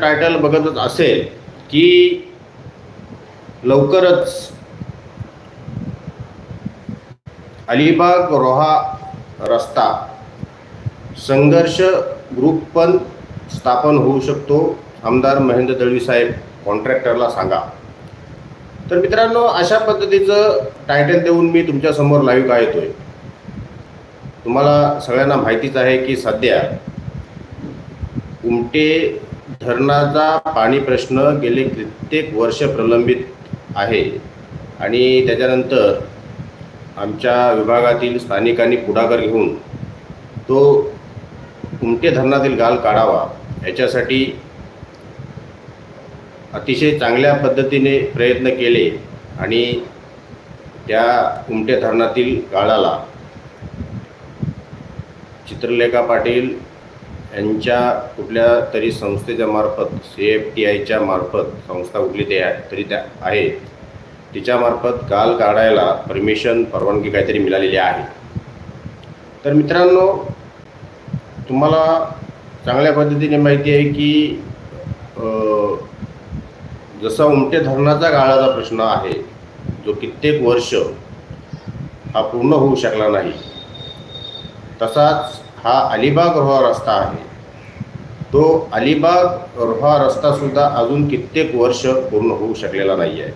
Title बघतच असेल की लवकरच अलिबाग रोहा रस्ता संघर्ष ग्रुप पण स्थापन होऊ शकतो. आमदार महेंद्र दळवी साहेब कॉन्ट्रॅक्टरला सांगा. तर मित्रांनो अशा पद्धतीचं टायटल देऊन मी तुमच्यासमोर लाईव्ह का येतोय? तुम्हाला सगळ्यांना माहितीच आहे की सध्या उमटे धरणाचा पाणी प्रश्न गेले कित्येक वर्ष प्रलंबित आहे. आणि त्याच्यानंतर आमच्या विभागातील स्थानिकांनी पुढाकार घेऊन तो उमटे धरणातील गाल काढावा याच्यासाठी अतिशय चांगल्या पद्धतीने प्रयत्न केले आणि त्या उमटे धरणातील गाळाला चित्रलेखा पाटील यांच्या कुठल्या तरी संस्थेच्या मार्फत सी एफ टी आयच्या मार्फत संस्था कुठली ते तरी त्या आहे तिच्यामार्फत गाल काढायला परमिशन परवानगी काहीतरी मिळालेली आहे. तर मित्रांनो तुम्हाला चांगल्या पद्धतीने माहिती आहे की जसा उमटे धरणाचा गाळाचा प्रश्न आहे जो कित्येक वर्ष हा पूर्ण होऊ शकला नाही तसाच हा अलिबाग रोहा रस्ता आहे. तो अलिबाग रोहा रस्तासुद्धा अजून कित्येक वर्ष पूर्ण होऊ शकलेला नाही आहे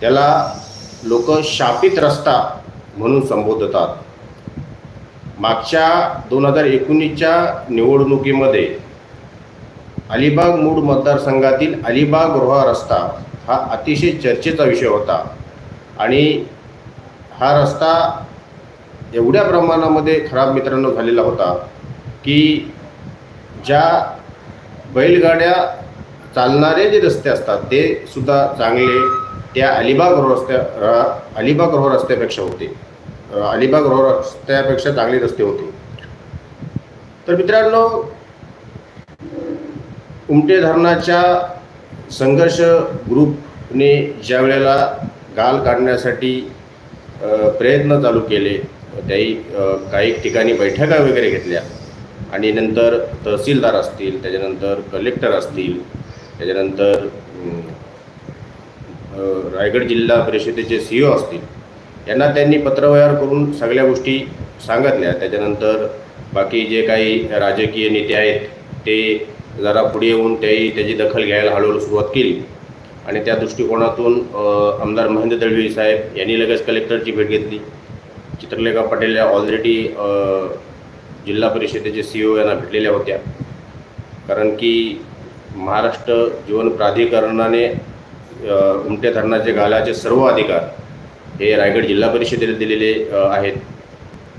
त्याला लोक शापित रस्ता म्हणून संबोधतात. मागच्या दोन हजार एकोणीसच्या निवडणुकीमध्ये अलिबाग मूळ मतदारसंघातील अलिबाग रोहा रस्ता हा अतिशय चर्चेचा विषय होता आणि हा रस्ता एवढ्या प्रमाणामध्ये खराब मित्रांनो झालेला होता की ज्या बैलगाड्या चालणारे जे रस्ते असतात ते सुद्धा चांगले त्या अलिबाग रोड रस्त्या अलिबाग रोड रस्त्यापेक्षा होते. अलिबाग रोड रस्त्यापेक्षा चांगले रस्ते होते. तर मित्रांनो उमटे धरणाच्या संघर्ष ग्रुपने ज्या वेळेला गाल काढण्यासाठी प्रयत्न चालू केले त्याही काही ठिकाणी बैठका वगैरे घेतल्या. आणि नंतर तहसीलदार असतील त्याच्यानंतर कलेक्टर असतील त्याच्यानंतर रायगड जिल्हा परिषदेचे सी ओ असतील यांना त्यांनी पत्रव्यवहार करून सगळ्या गोष्टी सांगितल्या. त्याच्यानंतर बाकी जे काही राजकीय नेते आहेत ते जरा पुढे येऊन त्याही त्याची दखल घ्यायला हळूहळू सुरुवात केली. आणि त्या दृष्टिकोनातून आमदार महेंद्र दळवी साहेब यांनी लगेच कलेक्टरची भेट घेतली. चित्रलेखा पटेल या ऑलरेडी जिल्हा परिषदेचे सी ओ यांना भेटलेल्या होत्या. कारण की महाराष्ट्र जीवन प्राधिकरणाने उमटे धरणाचे गालाचे सर्व अधिकार हे रायगड जिल्हा परिषदेला दिलेले आहेत.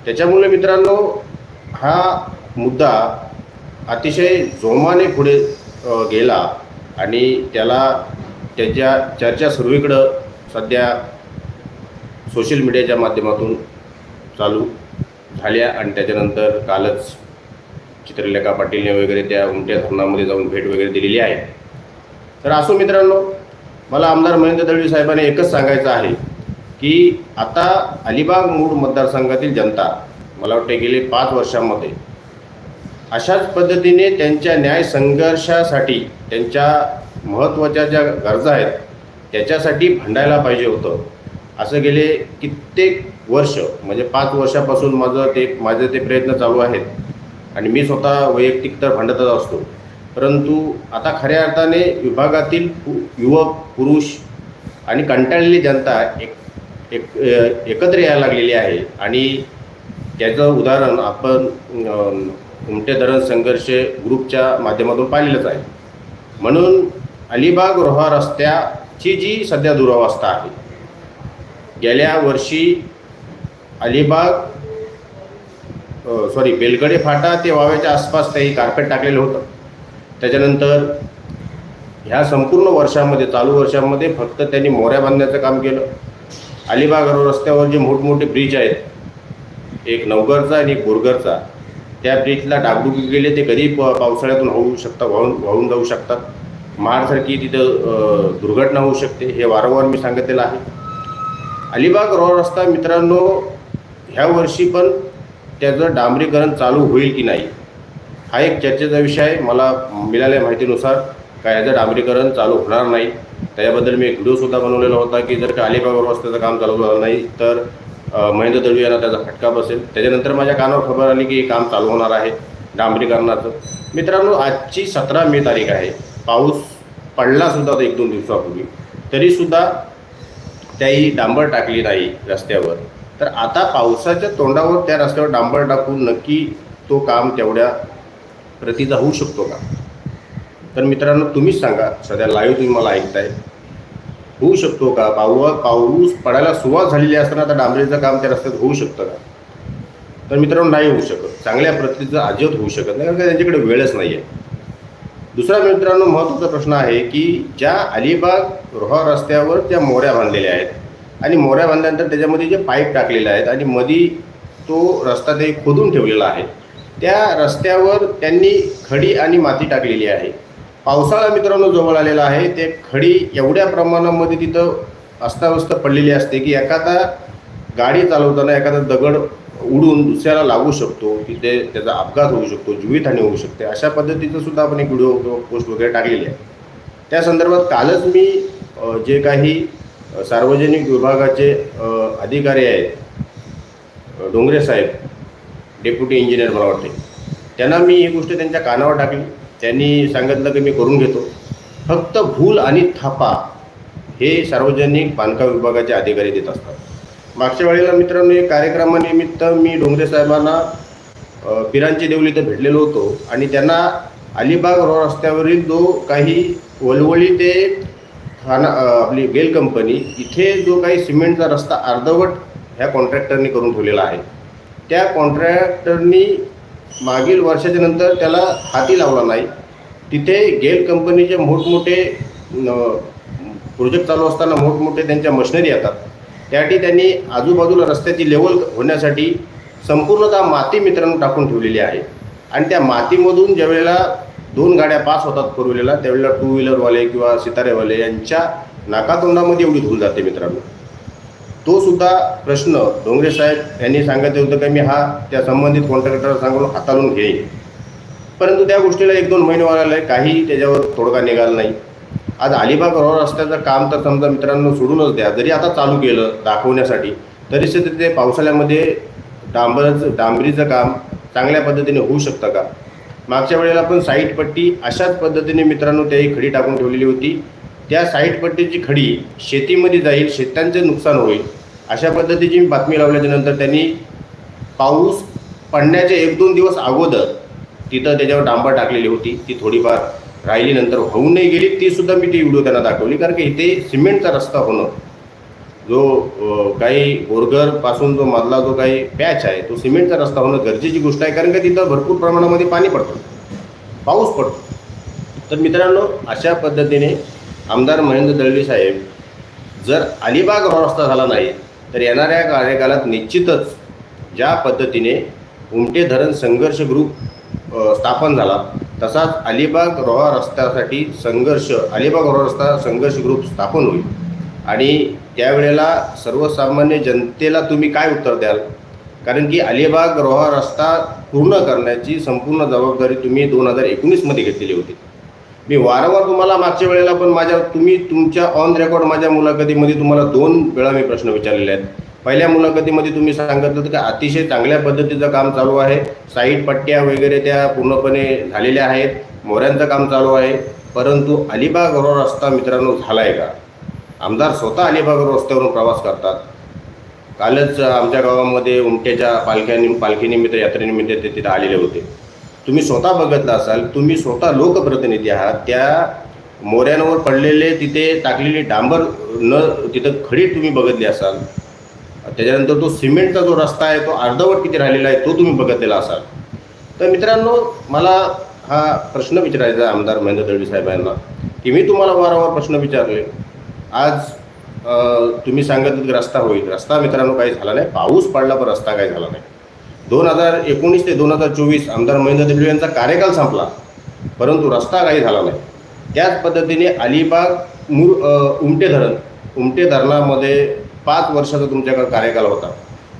त्याच्यामुळे मित्रांनो हा मुद्दा अतिशय जोमाने पुढे गेला आणि त्याला त्याच्या चर्चा सर्वीकडं सध्या सोशल मीडियाच्या माध्यमातून चालू झाल्या आणि त्याच्यानंतर कालच चित्रलेखा पाटीलने वगैरे त्या उमट्या धरणामध्ये जाऊन भेट वगैरे दिलेली आहे. तर असो मित्रांनो मला आमदार महेंद्र दळवी साहेबांनी एकच सांगायचं आहे की आता अलिबाग मूळ मतदारसंघातील जनता मला वाटते गेले पाच वर्षांमध्ये अशाच पद्धतीने त्यांच्या न्याय संघर्षासाठी त्यांच्या महत्त्वाच्या ज्या गरजा आहेत त्याच्यासाठी भांडायला पाहिजे होतं. असं गेले कित्येक वर्ष म्हणजे पाच वर्षापासून माझं ते माझे ते प्रयत्न चालू आहेत. आणि मी स्वतः वैयक्तिक तर भांडतच असतो. परंतु आता खऱ्या अर्थाने विभागातील युवक पुरुष आणि कंटाळलेली जनता एक एक एकत्र यायला लागलेली आहे. आणि त्याचं उदाहरण आपण उमटे धरण संघर्ष ग्रुपच्या माध्यमातून पाहिलेलंच आहे. म्हणून अलिबाग रोहा रस्त्याची जी सध्या दुरावस्था आहे गेल्या वर्षी अलिबाग सॉरी बेलगडे फाटा ते वाव्याच्या आसपास काही कार्पेट टाकलेलं होतं. त्याच्यानंतर ह्या संपूर्ण वर्षामध्ये चालू वर्षामध्ये फक्त त्यांनी मोऱ्या बांधण्याचं काम केलं. अलिबाग रस्त्यावर जे मोठमोठे ब्रिज आहेत एक नवगरचा आणि एक बोरगरचा त्या ब्रिजला डागडुगी गेले ते कधी प पावसाळ्यातून होऊ शकतात वाहून वाहून जाऊ शकतात. महाडसारखी तिथं दुर्घटना होऊ शकते हे वारंवार मी सांगितलेलं आहे. अलिबाग रोड रस्ता मित्रांनो ह्या वर्षी पण त्याचं डांबरीकरण चालू होईल की नाही हा एक चर्चेचा विषय आहे. मला मिळालेल्या माहितीनुसार का याचं डांबरीकरण चालू होणार नाही. त्याच्याबद्दल मी एक व्हिडिओसुद्धा बनवलेला होता की जर का अलिबाग रस्त्याचं काम चालू झालं नाही तर महेंद्र दळवी यांना त्याचा फटका बसेल. त्याच्यानंतर माझ्या कानावर खबर आली की हे काम चालू होणार आहे डांबरीकरणाचं. मित्रांनो आजची सतरा मे तारीख आहे. पाऊस पडलासुद्धा एक दोन दिवसापूर्वी. तरीसुद्धा त्याही डांबर टाकली नाही रस्त्यावर. तर आता पावसाच्या तोंडावर त्या रस्त्यावर डांबर टाकून नक्की तो काम तेवढ्या प्रतीचा होऊ शकतो का? तर मित्रांनो तुम्हीच सांगा. सध्या लाईव्ह तुम्ही मला ऐकताय. होऊ शकतो का? पाऊ पाऊस पडायला सुरुवात झालेली असताना आता डांबरीचं काम त्या रस्त्यात होऊ शकतं का? तर मित्रांनो नाही होऊ शकत. चांगल्या प्रतीचं अजिबात होऊ शकत नाही कारण का त्यांच्याकडे वेळच नाही आहे दुसरा मित्रांनो महत्त्वाचा प्रश्न आहे की ज्या अलिबाग रोहा रस्त्यावर त्या मोऱ्या बांधलेल्या आहेत आणि मोऱ्या बांधल्यानंतर त्याच्यामध्ये जे पाईप टाकलेले आहेत आणि मधी तो रस्ता ते खोदून ठेवलेला आहे. त्या रस्त्यावर त्यांनी खडी आणि माती टाकलेली आहे. पावसाळा मित्रांनो जवळ आलेला आहे. ते खडी एवढ्या प्रमाणामध्ये तिथं अस्ताव्यस्त पडलेली असते की एखादा गाडी चालवताना एखादा दगड उडून दुसऱ्याला लागू शकतो. तिथे त्याचा अपघात होऊ शकतो जीवितहानी होऊ शकते. अशा पद्धतीचं सुद्धा आपण एक व्हिडिओ किंवा पोस्ट वगैरे टाकलेली आहे. त्या संदर्भात कालच मी जे काही सार्वजनिक विभागाचे अधिकारी आहेत. डोंगरे साहेब डेप्युटी इंजिनियर मला वाटते. त्यांना मी ही गोष्ट त्यांच्या कानावर टाकली. त्यांनी सांगितलं की मी करून घेतो. फक्त भूल आणि थापा हे सार्वजनिक बांधकाम विभागाचे अधिकारी देत असतात. मागच्या वेळेला मित्रांनो एक कार्यक्रमानिमित्त मी डोंगरे साहेबांना पिरांची देवली इथं भेटलेलो होतो आणि त्यांना अलिबाग रो रस्त्यावरील जो काही वलवळी ते खाना आपली गेल कंपनी इथे जो काही सिमेंटचा रस्ता अर्धवट ह्या कॉन्ट्रॅक्टरनी करून ठेवलेला आहे. त्या कॉन्ट्रॅक्टरनी मागील वर्षाच्या नंतर त्याला हाती लावला नाही. तिथे गेल कंपनीचे मोठमोठे प्रोजेक्ट चालू असताना मोठमोठे त्यांच्या मशिनरी येतात. त्यासाठी त्यांनी आजूबाजूला रस्त्याची लेवल होण्यासाठी संपूर्णतः माती मित्रांनो टाकून ठेवलेली आहे. आणि त्या मातीमधून ज्यावेळेला दोन गाड्या पास होतात फोर व्हीलरला त्यावेळेला टू व्हीलरवाले किंवा सितारेवाले यांच्या नाकातोंडामध्ये एवढी धूल जाते मित्रांनो. तो सुद्धा प्रश्न डोंगरे साहेब यांनी सांगितलं होतं की मी हा त्या संबंधित कॉन्ट्रॅक्टरला सांगून हाताळून घेईन. परंतु त्या गोष्टीला एक दोन महिने वाढायला काही त्याच्यावर तोडगा निघाला नाही. आज अलिबाग रोड रस्त्याचं काम तर समजा मित्रांनो सोडूनच द्या. जरी आता चालू केलं दाखवण्यासाठी तरी सुद्धा ते पावसाळ्यामध्ये डांबरचं डांबरीचं काम चांगल्या पद्धतीने होऊ शकतं का? मागच्या वेळेला पण साईट पट्टी अशाच पद्धतीने मित्रांनो त्याही खडी टाकून ठेवलेली होती. त्या साईट पट्टीची खडी शेतीमध्ये जाईल शेतांचे नुकसान होईल अशा पद्धतीची मी बातमी लावल्याच्या नंतर त्यांनी पाऊस पडण्याचे एक दोन दिवस अगोदर तिथं त्याच्यावर डांबर टाकलेली होती. ती थोडीफार राहिली नंतर होऊन नाही गेली तीसुद्धा मी ती व्हिडिओ त्यांना दाखवली. कारण की इथे सिमेंटचा रस्ता होणं जो काही बोरगरपासून जो मधला जो काही पॅच आहे तो सिमेंटचा रस्ता होणं गरजेची गोष्ट आहे कारण का तिथं भरपूर प्रमाणामध्ये पाणी पडतं. पाऊस पडतो. तर मित्रांनो अशा पद्धतीने आमदार महेंद्र दळवी साहेब जर अलिबाग रस्ता झाला नाही तर येणाऱ्या कार्यकालात निश्चितच ज्या पद्धतीने उमटे धरण संघर्ष ग्रुप स्थापन झाला तसाच अलिबाग रोहा रस्त्यासाठी संघर्ष अलिबाग रोहा रस्ता संघर्ष ग्रुप स्थापन होईल. आणि त्यावेळेला सर्वसामान्य जनतेला तुम्ही काय उत्तर द्याल? कारण की अलिबाग रोहा रस्ता पूर्ण करण्याची संपूर्ण जबाबदारी तुम्ही दोन हजार एकोणीसमध्ये घेतलेली होती. मी वारंवार तुम्हाला मागच्या वेळेला पण माझ्या तुम्ही तुमच्या ऑन रेकॉर्ड माझ्या मुलाखतीमध्ये तुम्हाला दोन वेळा मी प्रश्न विचारलेले आहेत. पहिल्या मुलाखतीमध्ये तुम्ही सांगत होतं की अतिशय चांगल्या पद्धतीचं काम चालू आहे. साईट पट्ट्या वगैरे त्या पूर्णपणे झालेल्या आहेत. मोऱ्यांचं काम चालू आहे. परंतु अलिबाग रोड रस्ता मित्रांनो झाला आहे का? आमदार स्वतः अलिबाग रस्त्यावरून प्रवास करतात. कालच आमच्या गावामध्ये उमट्याच्या पालख्यानि पालखीनिमित्त यात्रेनिमित्त ते तिथं आलेले होते. तुम्ही स्वतः बघितलं असाल तुम्ही स्वतः लोकप्रतिनिधी आहात. त्या मोऱ्यांवर पडलेले तिथे टाकलेली डांबर न तिथं खडी तुम्ही बघितली असाल. त्याच्यानंतर तो सिमेंटचा जो रस्ता आहे तो अर्धवट किती राहिलेला आहे तो तुम्ही बघितलेला असाल. तर मित्रांनो मला हा प्रश्न विचारायचा आमदार महेंद्र दळवी साहेबांना की मी तुम्हाला वारंवार प्रश्न विचारले आज तुम्ही सांगत की रस्ता होईल. रस्ता मित्रांनो काही झाला नाही. पाऊस पडला पण रस्ता काही झाला नाही. दोन हजार एकोणीस ते दोन हजार चोवीस आमदार महेंद्र दळवी यांचा कार्यकाल संपला परंतु रस्ता काही झाला नाही. त्याच पद्धतीने अलिबाग मूर उमटे धरण उमटे धरणामध्ये पाच वर्षाचा तुमच्याकडे कार्यकाल होता.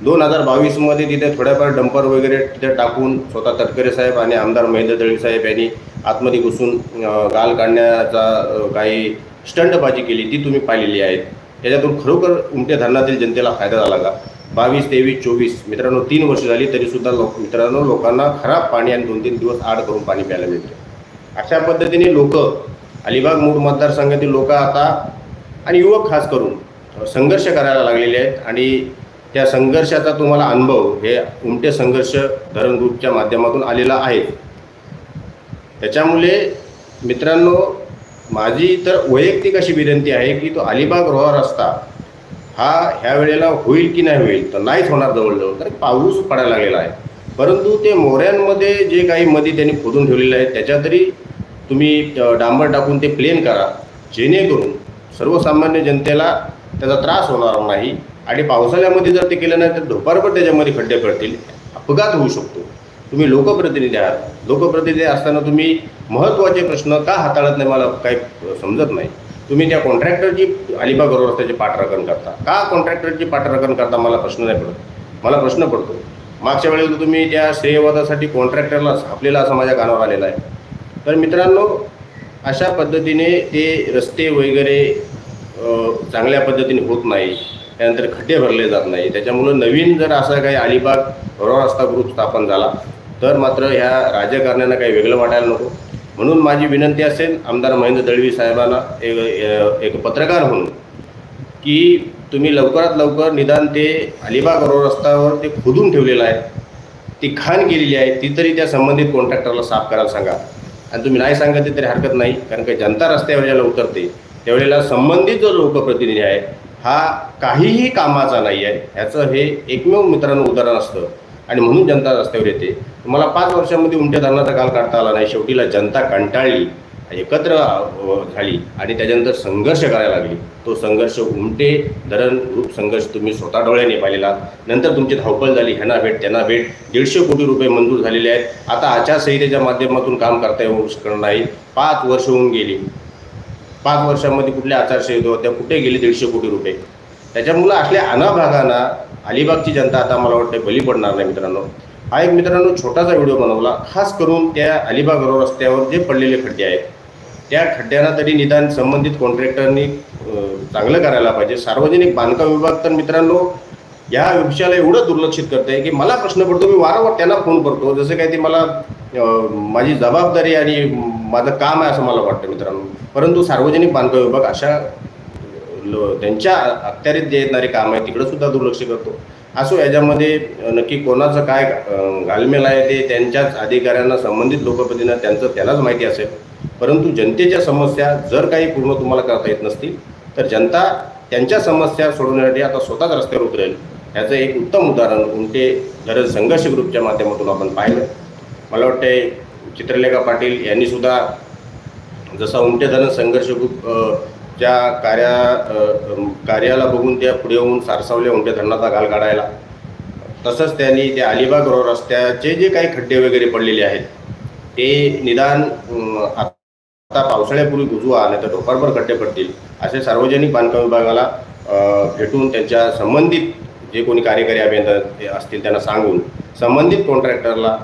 दोन हजार बावीसमध्ये तिथे थोड्याफार डंपर वगैरे तिथे टाकून स्वतः तटकरे साहेब आणि आमदार महेंद्र दळवी साहेब यांनी आतमध्ये घुसून गाल काढण्याचा काही स्टंटबाजी केली ती तुम्ही पाहिलेली आहेत. त्याच्यातून खरोखर उमटे धरणातील जनतेला फायदा झाला का? बावीस तेवीस चोवीस मित्रांनो तीन वर्ष झाली तरीसुद्धा लोक मित्रांनो लोकांना खराब पाणी आणि दोन तीन दिवस आड करून पाणी प्यायला मिळते. अशा पद्धतीने लोक अलिबाग मूळ मतदारसंघातील लोक आता आणि युवक खास करून संघर्ष करायला लागलेले आहेत. आणि त्या संघर्षाचा तुम्हाला अनुभव हे उमटे संघर्ष धरण ग्रुपच्या माध्यमातून आलेला आहे. त्याच्यामुळे मित्रांनो माझी तर वैयक्तिक अशी विनंती आहे की तो अलिबाग रोहा रस्ता हा ह्या वेळेला होईल की नाही होईल तर नाहीच होणार जवळजवळ कारण पाऊस पडायला लागलेला आहे. परंतु ते मोऱ्यांमध्ये जे काही मध्ये त्यांनी खोदून ठेवलेले आहेत त्याच्या तरी तुम्ही डांबर टाकून ते प्लेन करा जेणेकरून सर्वसामान्य जनतेला त्याचा त्रास होणार नाही आणि पावसाळ्यामध्ये जर ते केलं नाही तर धोपारभर त्याच्यामध्ये खड्डे पडतील अपघात होऊ शकतो. तुम्ही लोकप्रतिनिधी आहात. लोकप्रतिनिधी असताना तुम्ही महत्त्वाचे प्रश्न का हाताळत नाही मला काही समजत नाही. तुम्ही त्या कॉन्ट्रॅक्टरची अलिबाग रोड रस्त्याची पाठराखण करता. का कॉन्ट्रॅक्टरची पाठराखण करता मला प्रश्न नाही पडत. मला प्रश्न पडतो. मागच्या वेळेला तुम्ही त्या श्रेयवादासाठी कॉन्ट्रॅक्टरला आपलेला असा माझ्या कानावर आलेला आहे. तर मित्रांनो अशा पद्धतीने ते रस्ते वगैरे चांगल्या पद्धतीने होत नाही. त्यानंतर खड्डे भरले जात नाही. त्याच्यामुळं नवीन जर असा काही अलिबाग रोड रस्ता ग्रुप स्थापन झाला तर मात्र ह्या राजकारण्यांना काही वेगळं वाटायला नको. म्हणून माझी विनंती असेल आमदार महेंद्र दळवी साहेबांना एक एक पत्रकार म्हणून की तुम्ही लवकरात लवकर निदान ते अलिबाग रोड रस्त्यावर ते खोदून ठेवलेलं आहे ती खाण केलेली आहे ती तरी त्या संबंधित कॉन्ट्रॅक्टरला साफ करायला सांगा. आणि तुम्ही नाही सांगितले तरी हरकत नाही कारण का जनता रस्त्यावर ज्याला उतरते त्यावेळेला संबंधित जो लोकप्रतिनिधी आहे हा काहीही कामाचा नाही आहे ह्याचं हे एकमेव मित्रांनो उदाहरण असतं. आणि म्हणून जनता रस्त्यावर येते. मला पाच वर्षामध्ये उमट्या धरणाचा काल काढता आला नाही. शेवटीला जनता कंटाळली एकत्र झाली आणि त्याच्यानंतर संघर्ष करायला लागली. तो संघर्ष उमटे धरण रूप संघर्ष तुम्ही स्वतः डोळ्याने पाहिलेला. नंतर तुमची धावपळ झाली ह्यांना भेट त्यांना भेट. दीडशे कोटी रुपये मंजूर झालेले आहेत. आता आचारसंहितेच्या माध्यमातून काम करता येऊ शकणार नाही. पाच वर्ष होऊन गेली. पाच वर्षामध्ये कुठल्या आचारसंहिता होत्या कुठे गेली दीडशे कोटी रुपये? त्याच्यामुळं असल्या अनाभागांना अलिबागची जनता आता मला वाटतं बली पडणार नाही मित्रांनो. हा एक मित्रांनो छोटासा व्हिडिओ बनवला. खास करून त्या अलिबाग रोड रस्त्यावर जे पडलेले खड्डे आहेत त्या खड्ड्यांना तरी निदान संबंधित कॉन्ट्रॅक्टरनी चांगलं करायला पाहिजे. सार्वजनिक बांधकाम विभाग तर मित्रांनो या विषयाला एवढं दुर्लक्षित करत आहे की मला प्रश्न पडतो मी वारंवार त्यांना फोन करतो. जसं काय ते मला माझी जबाबदारी आणि माझं काम आहे असं मला वाटतं मित्रांनो. परंतु सार्वजनिक बांधकाम विभाग अशा लो- त्यांच्या अखत्यारीत जे येणारे काम आहे तिकडं सुद्धा दुर्लक्ष करतो. असो याच्यामध्ये नक्की कोणाचं काय घालमेल आहे ते त्यांच्याच अधिकाऱ्यांना संबंधित लोकप्रतिनिधी त्यांचं त्यालाच माहिती असेल. परंतु जनतेच्या समस्या जर काही पूर्ण तुम्हाला करता येत नसतील तर जनता त्यांच्या समस्या सोडवण्यासाठी आता स्वतःच रस्त्यावर उतरेल. याचं एक उत्तम उदाहरण उमटे धरण संघर्ष ग्रुपच्या माध्यमातून आपण पाहिलं. मला वाटते चित्रलेखा पाटील यांनी सुद्धा जसा उमटे धरण संघर्ष ग्रुप त्या कार्या कार्याला बघून त्या पुढे येऊन सारसावल्या उमटे धरणाचा गाल काढायला. तसंच त्यांनी त्या अलिबाग रोड रस्त्याचे जे काही खड्डे वगैरे पडलेले आहेत ते निदान आता पावसाळ्यापूर्वी गुजवा नाही तर डोपारभर खड्डे पडतील असे सार्वजनिक बांधकाम विभागाला भेटून त्यांच्या संबंधित जे कोणी कार्यकारी अभियंता असतील त्यांना सांगून संबंधित कॉन्ट्रॅक्टरला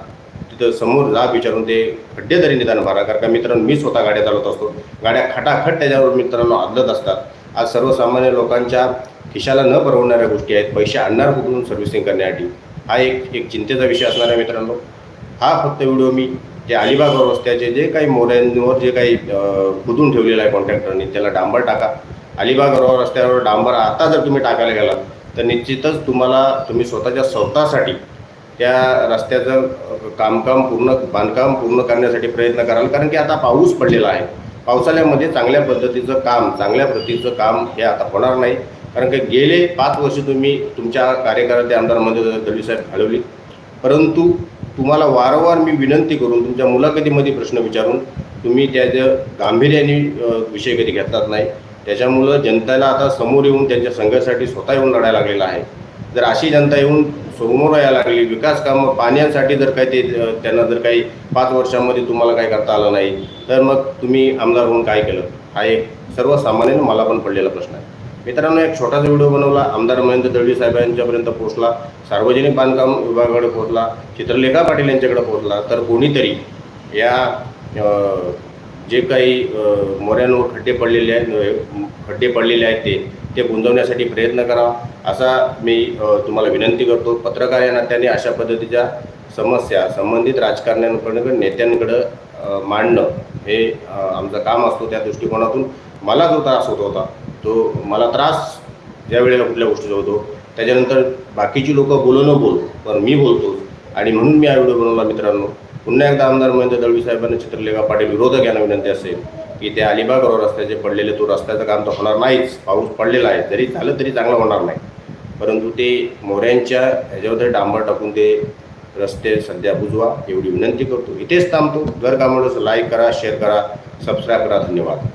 समोर जा विचारून ते खड्डे तरी निदान भरा. कारण का मित्रांनो मी स्वतः गाड्या चालवत असतो. गाड्या खटाखट त्याच्यावर मित्रांनो आदलत असतात. आज सर्वसामान्य लोकांच्या खिशाला न परवडणाऱ्या गोष्टी आहेत. पैसे आणणार कुठून सर्व्हिसिंग करण्यासाठी? हा एक एक चिंतेचा विषय असणार आहे मित्रांनो. हा फक्त व्हिडिओ मी जे अलिबाग रस्त्याचे जे काही मोऱ्यांवर जे काही खुदून खोदून ठेवलेलं आहे कॉन्ट्रॅक्टरने त्याला डांबर टाका. अलिबाग रस्त्यावर डांबर आता जर तुम्ही टाकायला गेलात तर निश्चितच तुम्हाला तुम्ही स्वतःच्या स्वतःसाठी त्या रस्त्याचं कामकाम पूर्ण बांधकाम पूर्ण करण्यासाठी प्रयत्न कराल. कारण की आता पाऊस पडलेला आहे. पावसाळ्यामध्ये चांगल्या पद्धतीचं काम चांगल्या प्रतीचं काम हे आता होणार नाही. कारण की गेले पाच वर्ष तुम्ही तुमच्या कार्यकर्ते आमदारमध्ये दळवी घालवली. परंतु तुम्हाला वारंवार मी विनंती करून तुमच्या मुलाखतीमध्ये प्रश्न विचारून तुम्ही त्याचं गांभीर्याने विषय कधी घेतलाच नाही त्याच्यामुळं जनतेला आता समोर येऊन त्यांच्या संघासाठी स्वतः येऊन लढायला लागलेला आहे. जर अशी जनता येऊन समोर यायला लागली. विकास कामं पाण्यासाठी जर काही ते त्यांना जर काही पाच वर्षामध्ये तुम्हाला काय करता आलं नाही तर मग तुम्ही आमदार होऊन काय केलं? हा एक सर्वसामान्य मला पण पडलेला प्रश्न आहे. मित्रांनो एक छोटासा व्हिडिओ बनवला. आमदार महेंद्र दळवी साहेबांच्यापर्यंत पोहोचला. सार्वजनिक बांधकाम विभागाकडे पोहोचला. चित्रलेखा पाटील यांच्याकडे पोहोचला. तर कोणीतरी या जे काही मोऱ्यांवर खड्डे पडलेले आहेत खड्डे पडलेले आहेत ते ते गुंतवण्यासाठी प्रयत्न करावा असा मी तुम्हाला विनंती करतो. पत्रकार या नात्याने अशा पद्धतीच्या समस्या संबंधित राजकारण्यांकडे नेत्यांकडं मांडणं हे आमचं काम असतो त्या दृष्टिकोनातून. मला जो त्रास होत होता तो मला त्रास ज्यावेळेला कुठल्या गोष्टीचा होतो त्याच्यानंतर बाकीची लोकं बोलू न बोल पण मी बोलतो. आणि म्हणून मी हा व्हिडिओ बनवला मित्रांनो. पुन्हा एकदा आमदार महेंद्र दळवी साहेबांना चित्रलेखा पाटील विरोधक यांना विनंती असेल की त्या अलिबाग रोड रस्त्याचे पडलेले तो रस्त्याचं काम तर होणार नाहीच. पाऊस पडलेला आहे जरी झालं तरी चांगलं होणार नाही. परंतु ते मोऱ्यांच्या ह्याच्यावर डांबर टाकून ते रस्ते सध्या बुजवा एवढी विनंती करतो. इथेच थांबतो. घर कामाला लाईक करा शेअर करा सबस्क्राईब करा. धन्यवाद.